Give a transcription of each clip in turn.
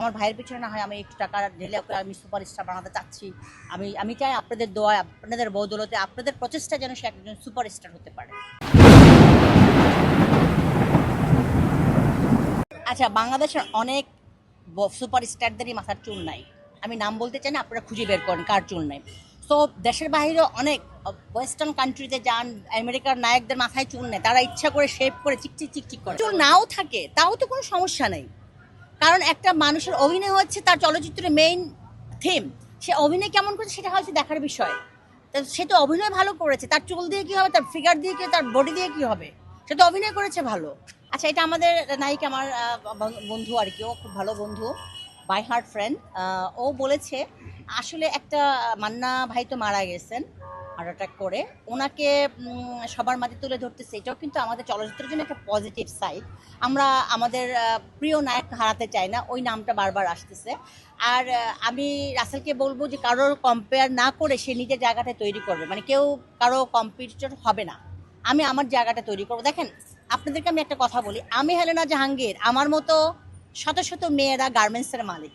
আমার ভাইয়ের পিছনে না হয় আমি একটু টাকা ঢেলে আমি সুপার স্টার বানাতে চাচ্ছি। আমি আমি চাই আপনাদের দোয়া, আপনাদের বৌদলতে, আপনাদের প্রচেষ্টা যেন সে একজন সুপার স্টার হতে পারে। আচ্ছা বাংলাদেশের অনেক সুপার স্টারদেরই মাথার চুল নাই। আমি নাম বলতে চাই না, আপনারা খুঁজে বের করেন কার চুল নাই। তো দেশের বাইরে অনেক ওয়েস্টার্ন কান্ট্রিতে যান আমেরিকার নায়কদের মাথায় চুল নেয় তারা ইচ্ছা করে শেভ করে চিকচিক চিকচিক করে। চুল নাও থাকে, তাও তো কোনো সমস্যা নেই। কারণ একটা মানুষের অভিনয় হচ্ছে তার চলচ্চিত্রের মেইন থিম সে অভিনয় কেমন করেছে সেটা হচ্ছে দেখার বিষয়। তা সে তো অভিনয় ভালো করেছে, তার চুল দিয়ে কি হবে, তার ফিগার দিয়ে কি, তার বডি দিয়ে কি হবে? সে তো অভিনয় করেছে ভালো। আচ্ছা এটা আমাদের নায়িকা আমার বন্ধু আর কি, ও খুব ভালো বন্ধু বাই হার্ট ফ্রেন্ড ও বলেছে, আসলে একটা মান্না ভাই তো মারা গেছেন। হার্ট অ্যাটাক করে। ওনাকে সবার মাঝে তুলে ধরতেছে। এটাও কিন্তু আমাদের চলচ্চিত্রের জন্য একটা পজিটিভ সাইড আমরা আমাদের প্রিয় নায়ক হারাতে চাই না। ওই নামটা বারবার আসতেছে। আর আমি রাসেলকে বলব যে কারোর কম্পেয়ার না করে সে নিজের জায়গাটা তৈরি করবে। মানে কেউ কারও কম্পিটিটর হবে না। আমি আমার জায়গাটা তৈরি করব। দেখেন, আপনাদেরকে আমি একটা কথা বলি। আমি হেলেনা জাহাঙ্গীর, আমার মতো শত শত মেয়েরা গার্মেন্টসের মালিক।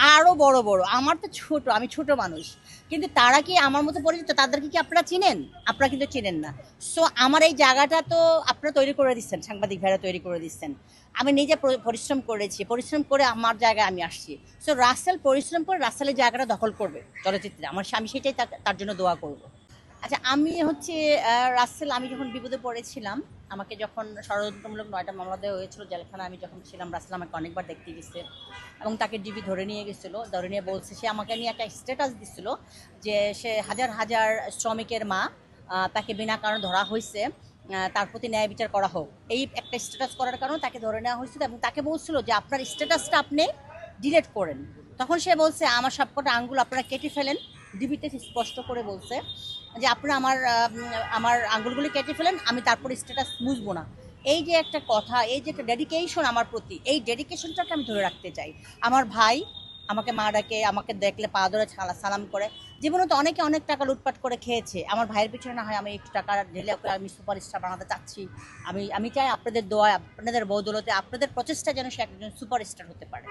আরও বড় বড়। আমার তো ছোট, আমি ছোট মানুষ। কিন্তু তারা কি আমার মতো পরিচিত? তাদেরকে কি আপনারা চিনেন? আপনারা কিন্তু চিনেন না। সো আমার এই জায়গাটা তো আপনারা তৈরি করে দিচ্ছেন, সাংবাদিক ভাইরা তৈরি করে দিচ্ছেন। আমি নিজে পরিশ্রম করেছি, পরিশ্রম করে আমার জায়গায় আমি আসছি। সো রাসেল পরিশ্রম করে রাসেলের জায়গাটা দখল করবে চলচ্চিত্রে। আমার আমি সেটাই তার- তার জন্য দোয়া করব। আচ্ছা আমি হচ্ছে রাসেল, আমি যখন বিপদে পড়েছিলাম, আমাকে যখন ষড়যন্ত্রমূলক নয়টা মামলা দেওয়া হয়েছিল জেলখানা আমি যখন ছিলাম, রাসেল আমাকে অনেকবার দেখতে গেছে এবং তাকে ডিবি ধরে নিয়ে গেছিল, ধরে নিয়ে বলছে, সে আমাকে নিয়ে একটা স্ট্যাটাস দিছিল যে সে হাজার হাজার শ্রমিকের মা তাকে বিনা কারণে ধরা হয়েছে তার প্রতি ন্যায় বিচার করা হোক। এই একটা স্ট্যাটাস করার কারণে তাকে ধরে নেওয়া হয়েছিল এবং তাকে বলছিল যে আপনার স্ট্যাটাসটা আপনি ডিলেট করেন। তখন সে বলছে, আমার সবকটা আঙ্গুল আপনারা কেটে ফেলেন, ডিবিতে স্পষ্ট করে বলছে। যে আপনারা আমার আমার আঙ্গুলগুলি কেটে ফেলেন, আমি তারপর স্ট্যাটাস বুঝব না। এই যে একটা কথা, এই যে একটা ডেডিকেশন আমার প্রতি, এই ডেডিকেশনটাকে আমি ধরে রাখতে চাই। আমার ভাই আমাকে মা ডাকে, আমাকে দেখলে পা ধরে ছালা সালাম করে। জীবনে তো অনেকে অনেক টাকা লুটপাট করে খেয়েছে। আমার ভাইয়ের পিছনে না হয় আমি একটু টাকা ঢেলে আমি সুপার স্টার বানাতে চাচ্ছি। আমি আমি চাই আপনাদের দোয়া আপনাদের বৌদলতে, আপনাদের প্রচেষ্টা যেন সে একজন সুপার স্টার হতে পারে।